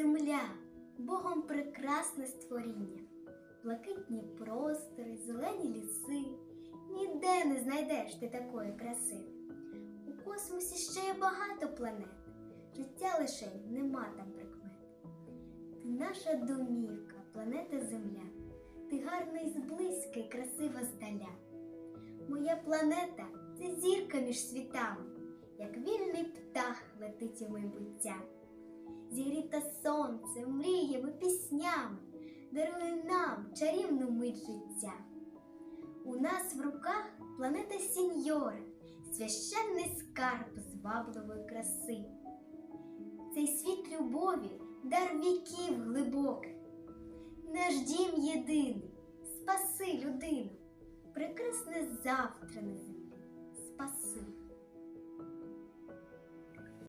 Земля, Богом прекрасне створіння, блакитні простори, зелені ліси. Ніде не знайдеш ти такої краси. У космосі ще є багато планет, життя лише нема там прикмет. Ти наша домівка, планета Земля, ти гарна і зблизька і красива здаля. Моя планета це зірка між світами, як вільний птах летить у майбуття. Зігріта сонцем, мріями, піснями, дарує нам чарівну мить життя. У нас в руках планета Сіньора, священний скарб звабливої краси. Цей світ любові, дар віків глибоких, наш дім єдиний, спаси людину, прекрасне завтра спаси.